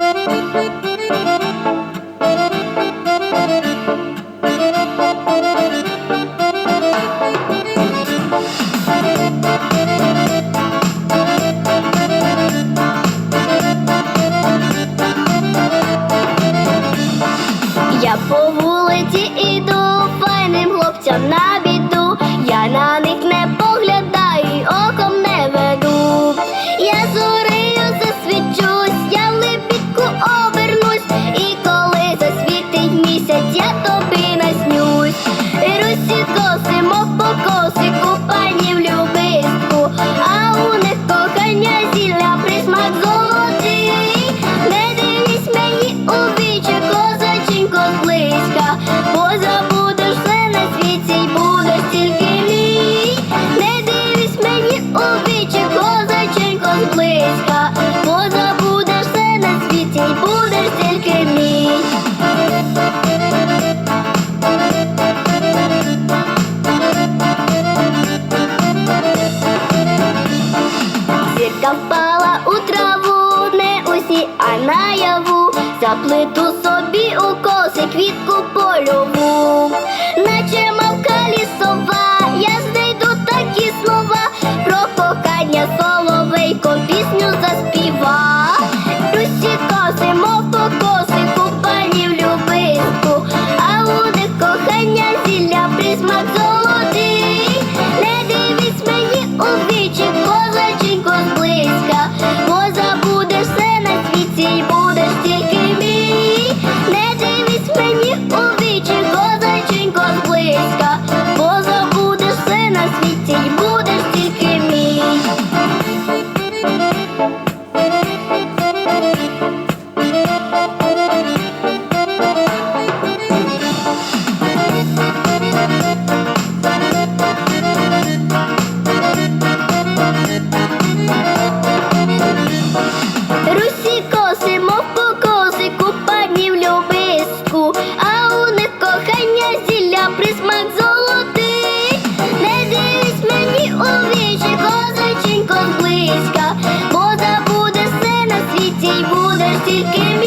Я по вулиці іду, файним хлопцям на бік. ricos, somos pocos. Я плиту собі у коси квітку польову. decir que